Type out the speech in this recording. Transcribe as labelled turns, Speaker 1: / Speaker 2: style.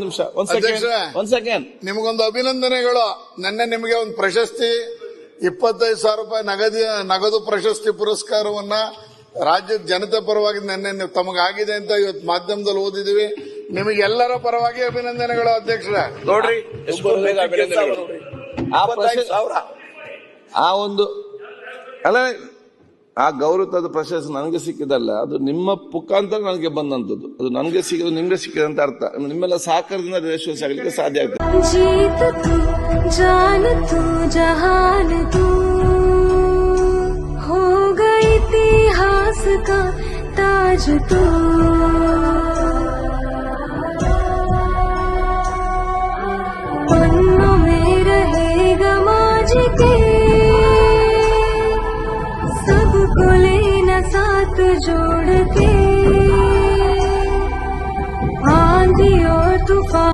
Speaker 1: ನಿಮಿಷ ಒಂದ್ ಸೆಕೆಂಡ್ ಒಂದ್ ಸೆಕೆಂಡ್
Speaker 2: ನಿಮಗೊಂದು ಅಭಿನಂದನೆಗಳು. ನನ್ನ ನಿಮಗೆ ಒಂದು ಪ್ರಶಸ್ತಿ ಇಪ್ಪತ್ತೈದು ಸಾವಿರ ರೂಪಾಯಿ ನಗದು ನಗದು ಪ್ರಶಸ್ತಿ ಪುರಸ್ಕಾರವನ್ನ ರಾಜ್ಯದ ಜನತೆ ಪರವಾಗಿ ನಿನ್ನೆ ನೀವು ತಮಗಾಗಿದೆ ಅಂತ ಇವತ್ತು ಮಾಧ್ಯಮದಲ್ಲಿ ಓದಿದೀವಿ ನಿಮಗೆಲ್ಲರ ಪರವಾಗಿ ಅಭಿನಂದನೆಗಳು ಅಧ್ಯಕ್ಷರೇ.
Speaker 3: ನೋಡ್ರಿ
Speaker 1: ಆ ಒಂದು ಅಲ್ಲ ಆ ಗೌರವದ ಪ್ರಶಸ್ತಿ ನನಗೆ ಸಿಕ್ಕಿದಲ್ಲ ಅದು ನಿಮ್ಮ ಮುಖಾಂತರ ನನಗೆ ಬಂದಂತದ್ದು ಅದು ನನಗೆ ಸಿಗೋದು ನಿಮ್ಗೆ ಸಿಕ್ಕಿದೆ ಅಂತ ಅರ್ಥ. ನಿಮ್ಮೆಲ್ಲ ಸಹಕಾರದಿಂದ ಯಶಸ್ವಿ ಆಗಲಿಕ್ಕೆ ಸಾಧ್ಯ ಆಗ್ತದೆ.
Speaker 4: सबको लेना साथ जोड़ के आंधी और तूफान